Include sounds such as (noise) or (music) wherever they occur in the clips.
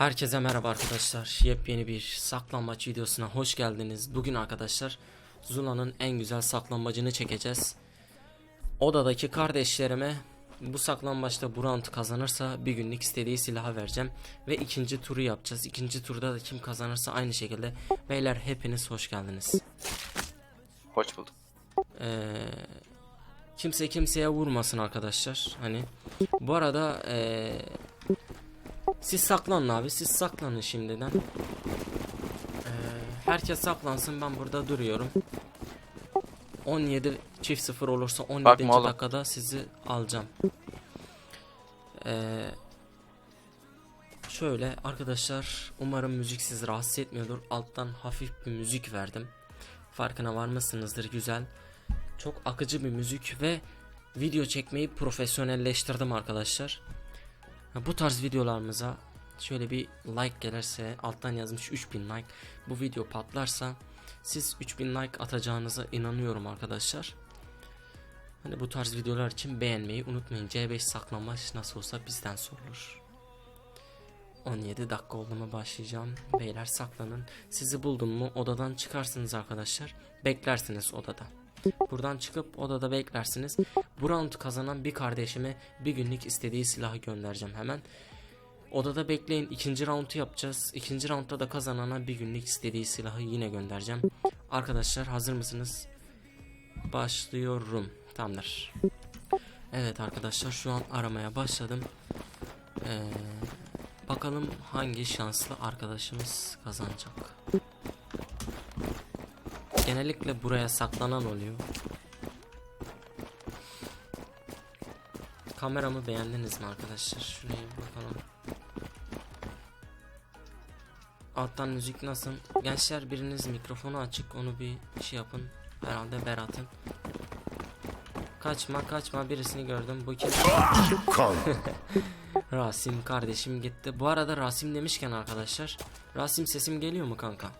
Herkese merhaba arkadaşlar. Yepyeni bir saklambaç videosuna hoş geldiniz. Bugün arkadaşlar Zula'nın en güzel saklambacını çekeceğiz. Odadaki kardeşlerime bu saklambaçta bu round kazanırsa bir günlük istediği silahı vereceğim. Ve ikinci turu yapacağız. İkinci turda da kim kazanırsa aynı şekilde. Beyler hepiniz hoş geldiniz. Hoş bulduk. Ee, kimse kimseye vurmasın arkadaşlar. Hani bu arada ee, siz saklanın abi. Siz saklanın şimdiden. Ee, herkes saklansın. Ben burada duruyorum. 17 çift 0 olursa 17. Bakma oğlum. dakikada sizi alacağım. Ee, şöyle arkadaşlar umarım müzik sizi rahatsız etmiyordur. Alttan hafif bir müzik verdim. Farkına varmışsınızdır güzel. Çok akıcı bir müzik ve video çekmeyi profesyonelleştirdim arkadaşlar. Bu tarz videolarımıza şöyle bir like gelirse alttan yazmış 3000 like bu video patlarsa siz 3000 like atacağınıza inanıyorum arkadaşlar. Hani bu tarz videolar için beğenmeyi unutmayın. C5 saklanmaç nasıl olsa bizden sorulur. 17 dakika oldu mu başlayacağım. Beyler saklanın. Sizi buldum mu odadan çıkarsınız arkadaşlar. Beklersiniz odada. Buradan çıkıp odada beklersiniz. Bu round kazanan bir kardeşime bir günlük istediği silahı göndereceğim hemen. Odada bekleyin. ikinci roundu yapacağız. İkinci roundda da kazanana bir günlük istediği silahı yine göndereceğim. Arkadaşlar hazır mısınız? Başlıyorum. Tamamdır. Evet arkadaşlar şu an aramaya başladım. Ee, bakalım hangi şanslı arkadaşımız kazanacak. Genellikle buraya saklanan oluyor. Kameramı beğendiniz mi arkadaşlar? Şuraya bir bakalım. Alttan müzik nasıl? Gençler biriniz mikrofonu açık onu bir şey yapın. Herhalde Berat'ın. Kaçma kaçma birisini gördüm. Bu kim? (laughs) Rasim kardeşim gitti. Bu arada Rasim demişken arkadaşlar. Rasim sesim geliyor mu kanka?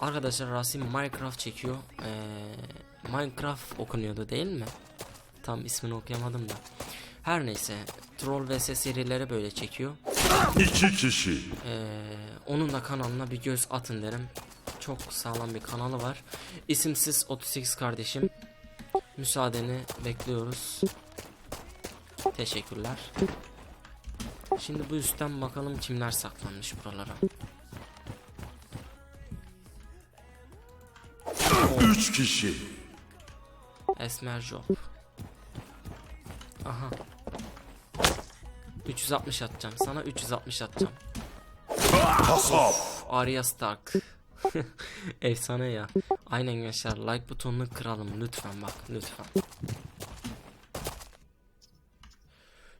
Arkadaşlar Rasim Minecraft çekiyor. Ee, Minecraft okunuyordu değil mi? Tam ismini okuyamadım da. Her neyse. Troll vs serileri böyle çekiyor. İki kişi. Ee, onun da kanalına bir göz atın derim. Çok sağlam bir kanalı var. İsimsiz 38 kardeşim. Müsaadeni bekliyoruz. Teşekkürler. Şimdi bu üstten bakalım kimler saklanmış buralara. Üç kişi. Esmer Job. Aha. 360 atacağım. Sana 360 atacağım. Kasap. Arya Stark. (laughs) Efsane ya. Aynen gençler like butonunu kıralım lütfen bak lütfen.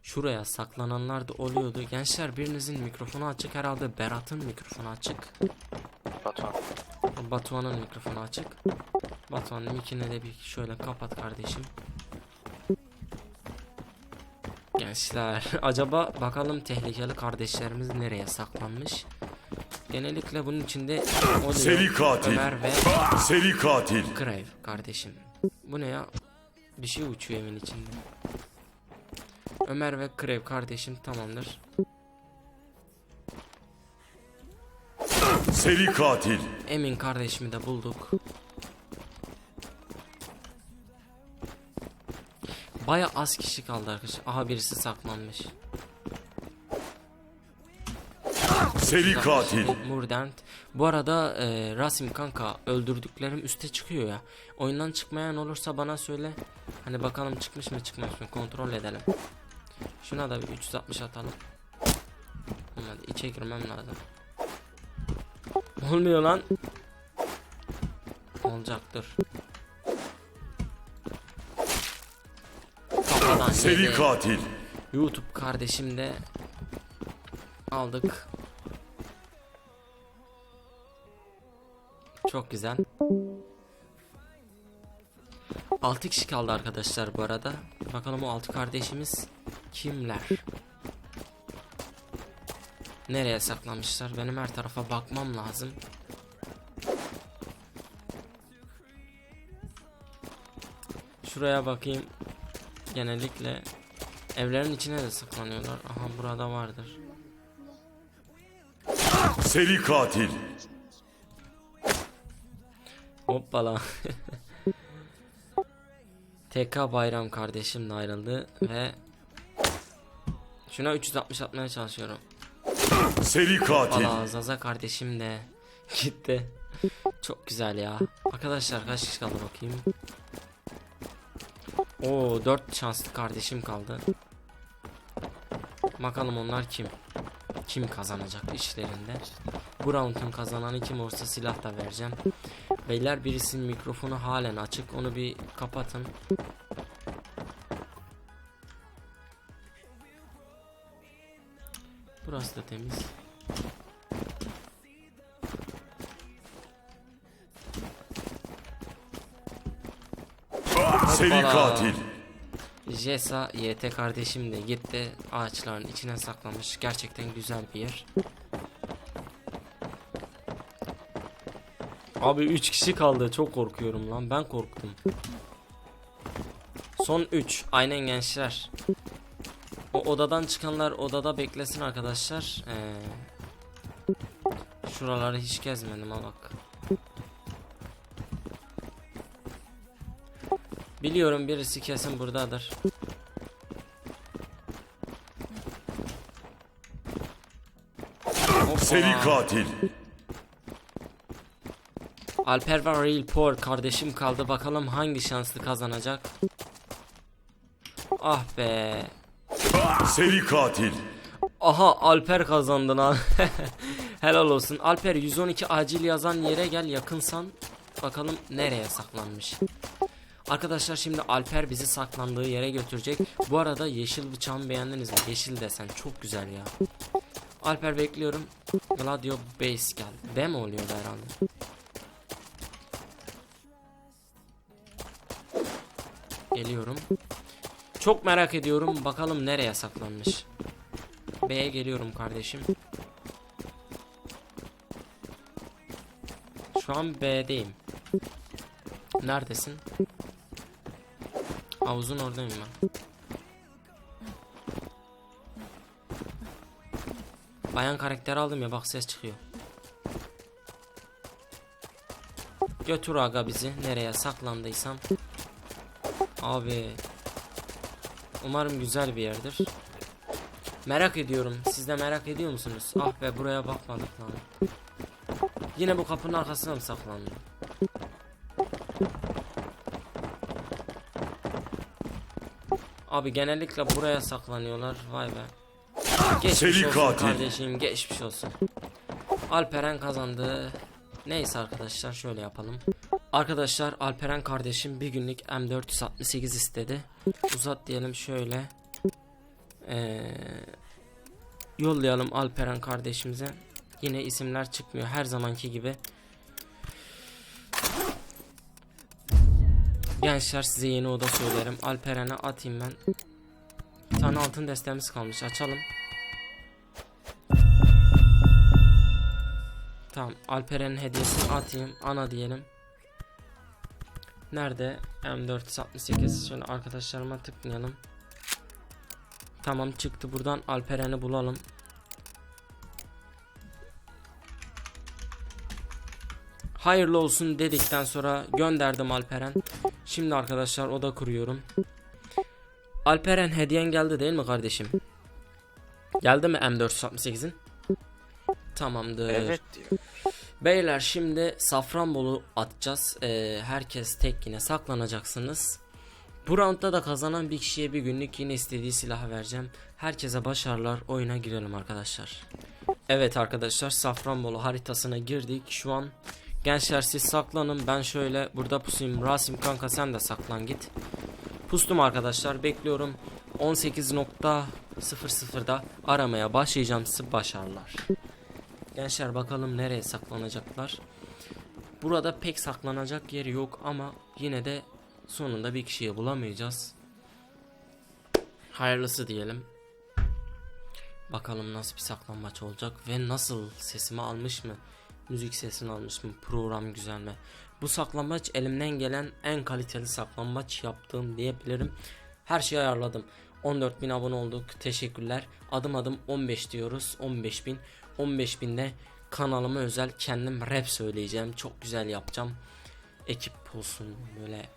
Şuraya saklananlar da oluyordu. Gençler birinizin mikrofonu açık herhalde Berat'ın mikrofonu açık. Batuhan. Batuhan'ın mikrofonu açık. Batuhan'ın mikini de bir şöyle kapat kardeşim. Gençler (laughs) acaba bakalım tehlikeli kardeşlerimiz nereye saklanmış? Genellikle bunun içinde oluyor. Seri katil. Ömer ve Seri katil. Grave kardeşim. Bu ne ya? Bir şey uçuyor evin içinde. Ömer ve Grave kardeşim tamamdır. Seri katil. Emin kardeşimi de bulduk. Baya az kişi kaldı arkadaşlar. Aha birisi saklanmış. Seri katil. Murdent. Bu arada e, Rasim kanka öldürdüklerim üste çıkıyor ya. Oyundan çıkmayan olursa bana söyle. Hani bakalım çıkmış mı çıkmamış mı kontrol edelim. Şuna da bir 360 atalım. Olmadı içe girmem lazım. Olmuyor lan. Olacaktır. Kafadan Seri yedi. katil. YouTube kardeşim de aldık. Çok güzel. 6 kişi kaldı arkadaşlar bu arada. Bakalım o 6 kardeşimiz kimler? Nereye saklamışlar? Benim her tarafa bakmam lazım. Şuraya bakayım. Genellikle evlerin içine de saklanıyorlar. Aha burada vardır. Seri katil. Hoppala. (laughs) TK Bayram kardeşimle ayrıldı ve şuna 360 atmaya çalışıyorum. Seri katil. Valla Zaza kardeşim de gitti. Çok güzel ya. Arkadaşlar kaç kişi kaldı bakayım. Oo 4 şanslı kardeşim kaldı. Bakalım onlar kim? Kim kazanacak işlerinde? Bu round'un kazananı kim olursa silah da vereceğim. Beyler birisinin mikrofonu halen açık. Onu bir kapatın. Burası da temiz. Seri Hoppala. katil. Jesa YT kardeşim de gitti ağaçların içine saklanmış gerçekten güzel bir yer. Abi 3 kişi kaldı çok korkuyorum lan ben korktum. Son 3 aynen gençler. O odadan çıkanlar odada beklesin arkadaşlar. Ee, şuraları hiç gezmedim ha bak. Biliyorum birisi kesin buradadır. Seri katil. Alper ve Real Poor kardeşim kaldı. Bakalım hangi şanslı kazanacak. Ah be. Seri katil. Aha Alper kazandı lan. (laughs) Helal olsun. Alper 112 acil yazan yere gel yakınsan. Bakalım nereye saklanmış. Arkadaşlar şimdi Alper bizi saklandığı yere götürecek. Bu arada yeşil bıçağımı beğendiniz mi? Yeşil desen çok güzel ya. Alper bekliyorum. Gladio Base gel. B mi oluyor herhalde? Geliyorum. Çok merak ediyorum. Bakalım nereye saklanmış. B'ye geliyorum kardeşim. Şu an B'deyim. Neredesin? Havuzun oradayım ben. Bayan karakteri aldım ya bak ses çıkıyor. Götür aga bizi nereye saklandıysam. Abi. Umarım güzel bir yerdir. Merak ediyorum. Siz de merak ediyor musunuz? Ah be buraya bakmadık lan. Yine bu kapının arkasına mı saklandı? Abi genellikle buraya saklanıyorlar. Vay be. Geçmiş Seri olsun katil. kardeşim geçmiş olsun. Alperen kazandı. Neyse arkadaşlar şöyle yapalım. Arkadaşlar Alperen kardeşim bir günlük M468 istedi. Uzat diyelim şöyle. Ee, yollayalım Alperen kardeşimize. Yine isimler çıkmıyor her zamanki gibi. Gençler size yeni oda söylerim. Alperen'e atayım ben. Bir tane altın destemiz kalmış. Açalım. Tamam. Alperen'in hediyesini atayım. Ana diyelim. Nerede? M468. Şöyle arkadaşlarıma tıklayalım. Tamam çıktı buradan Alperen'i bulalım. Hayırlı olsun dedikten sonra gönderdim Alperen. Şimdi arkadaşlar oda kuruyorum. Alperen hediyen geldi değil mi kardeşim? Geldi mi M468'in? Tamamdır. Evet diyor. Beyler şimdi Safranbolu atacağız. Ee, herkes tek yine saklanacaksınız. Bu roundda da kazanan bir kişiye bir günlük yine istediği silahı vereceğim. Herkese başarılar. Oyuna girelim arkadaşlar. Evet arkadaşlar Safranbolu haritasına girdik. Şu an gençler siz saklanın. Ben şöyle burada pusayım. Rasim kanka sen de saklan git. Pustum arkadaşlar. Bekliyorum. 18.00'da aramaya başlayacağım. Size başarılar. Gençler bakalım nereye saklanacaklar. Burada pek saklanacak yer yok ama yine de sonunda bir kişiyi bulamayacağız. Hayırlısı diyelim. Bakalım nasıl bir saklanmaç olacak ve nasıl sesimi almış mı? Müzik sesini almış mı? Program güzel mi? Bu saklanmaç elimden gelen en kaliteli saklanmaç yaptığım diyebilirim. Her şeyi ayarladım. 14.000 abone olduk. Teşekkürler. Adım adım 15 diyoruz. 15.000. 15.000'de kanalıma özel kendim rap söyleyeceğim. Çok güzel yapacağım. Ekip olsun böyle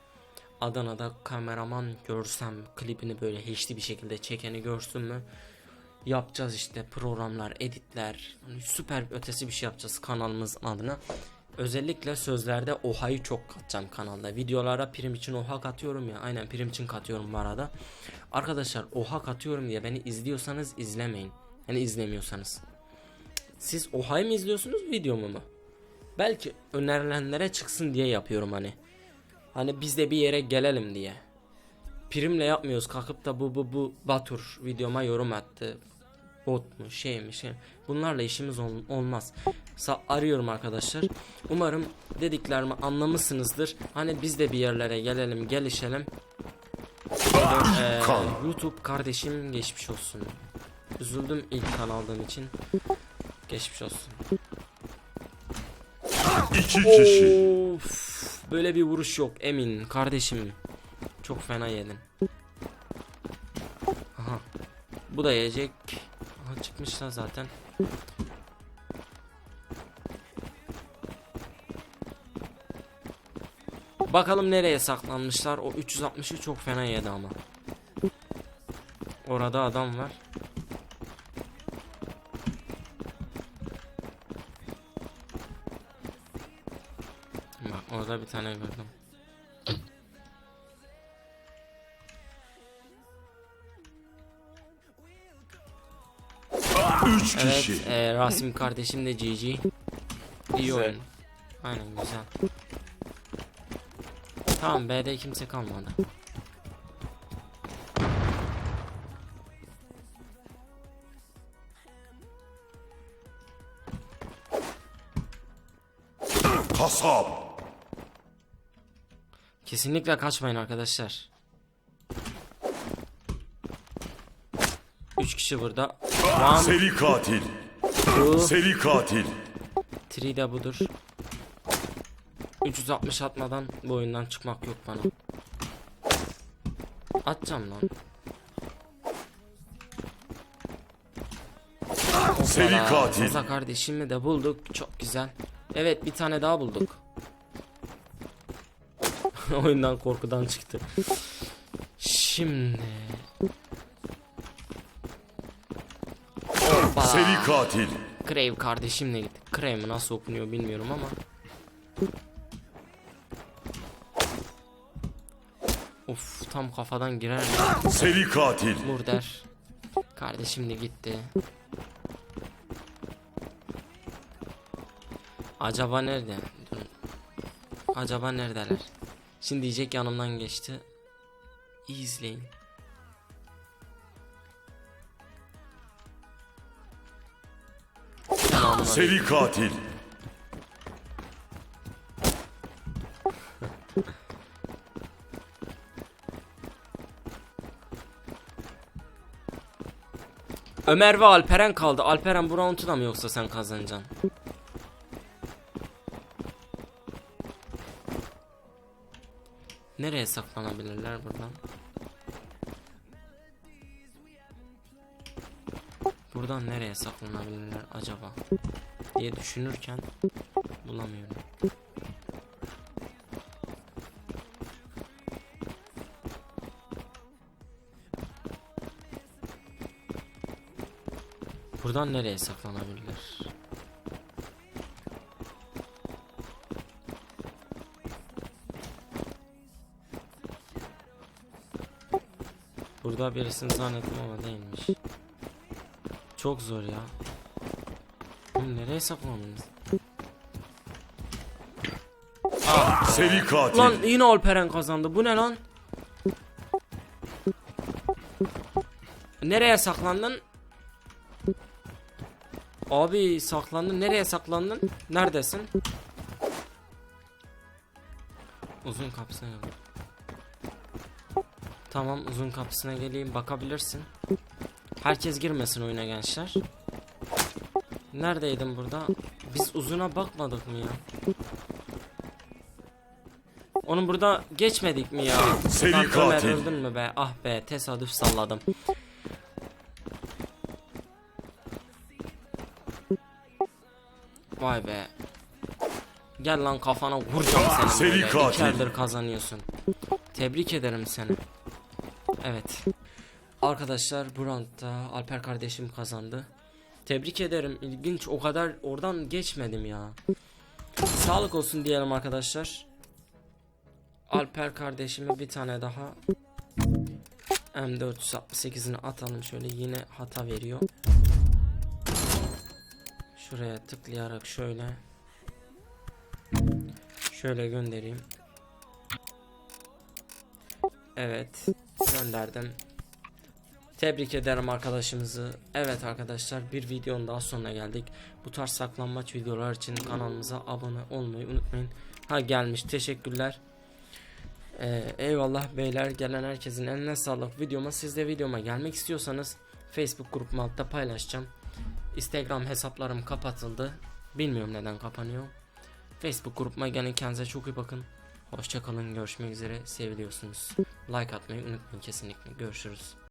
Adana'da kameraman görsem klibini böyle HD bir şekilde çekeni görsün mü? Yapacağız işte programlar, editler, hani süper ötesi bir şey yapacağız kanalımızın adına. Özellikle sözlerde oha'yı çok katacağım kanalda. Videolara prim için oha katıyorum ya. Aynen prim için katıyorum bu arada. Arkadaşlar oha katıyorum diye beni izliyorsanız izlemeyin. Yani izlemiyorsanız. Siz oha'yı mı izliyorsunuz videomu mu? Belki önerilenlere çıksın diye yapıyorum hani. Hani biz de bir yere gelelim diye. Primle yapmıyoruz kalkıp da bu bu bu Batur videoma yorum attı. Bot mu şey mi şey. Bunlarla işimiz ol- olmaz. Sa- arıyorum arkadaşlar. Umarım dediklerimi anlamışsınızdır. Hani biz de bir yerlere gelelim gelişelim. Kan. YouTube kardeşim geçmiş olsun. Üzüldüm ilk kan aldığım için. Geçmiş olsun. İki kişi. Of, böyle bir vuruş yok Emin kardeşim. Çok fena yedin. Aha. Bu da yiyecek. Aha çıkmışlar zaten. Bakalım nereye saklanmışlar. O 360'ı çok fena yedi ama. Orada adam var. Bak orada bir tane gördüm. Üç Evet, kişi. e, Rasim kardeşim de GG. İyi oyun. Aynen güzel. Tamam B'de kimse kalmadı. Kasap. Kesinlikle kaçmayın arkadaşlar. 3 kişi burada. One, Seri katil. two, Seri katil. three de budur. 360 atmadan bu oyundan çıkmak yok bana. Atacağım lan. Seri katil. Zaza kardeşimi de bulduk. Çok güzel. Evet bir tane daha bulduk. (laughs) Oyundan korkudan çıktı. Şimdi. Hoppa. Seri katil. Crave kardeşimle gittik. Crave nasıl okunuyor bilmiyorum ama. Of tam kafadan girer. Seri katil. Vur der. Kardeşim de gitti. Acaba nerede? Acaba neredeler? Şimdi diyecek yanımdan geçti. İyi izleyin. Selamünaleyküm. Seri katil. Ömer ve Alperen kaldı. Alperen bu roundu da mı yoksa sen kazanacaksın? Nereye saklanabilirler buradan? Buradan nereye saklanabilirler acaba? diye düşünürken bulamıyorum. Buradan nereye saklanabilirler? Burada birisini zannettim ama değilmiş. Çok zor ya. Oğlum nereye saklandınız? Seri katil. Lan yine Alperen kazandı. Bu ne lan? Nereye saklandın? Abi saklandın. Nereye saklandın? Neredesin? Uzun kapısına gel. Tamam uzun kapısına geleyim bakabilirsin. Herkes girmesin oyuna gençler. Neredeydin burada? Biz uzuna bakmadık mı ya? Onu burada geçmedik mi ya? Seri Lan Ömer katil. öldün mü be? Ah be tesadüf salladım. Vay be. Gel lan kafana vuracağım seni Seri böyle. katil. İki kazanıyorsun. Tebrik ederim seni. Evet. Arkadaşlar bu roundda Alper kardeşim kazandı. Tebrik ederim. İlginç. O kadar oradan geçmedim ya. Sağlık olsun diyelim arkadaşlar. Alper kardeşime bir tane daha M468'ini atalım şöyle yine hata veriyor. Şuraya tıklayarak şöyle şöyle göndereyim. Evet gönderdim. Tebrik ederim arkadaşımızı. Evet arkadaşlar bir videonun daha sonuna geldik. Bu tarz saklanmaç videolar için kanalımıza abone olmayı unutmayın. Ha gelmiş teşekkürler. Ee, eyvallah beyler gelen herkesin eline sağlık videoma siz de videoma gelmek istiyorsanız Facebook grubum altta paylaşacağım. Instagram hesaplarım kapatıldı. Bilmiyorum neden kapanıyor. Facebook grubuma gelin kendinize çok iyi bakın. Hoşçakalın görüşmek üzere seviliyorsunuz. Like atmayı unutmayın kesinlikle görüşürüz.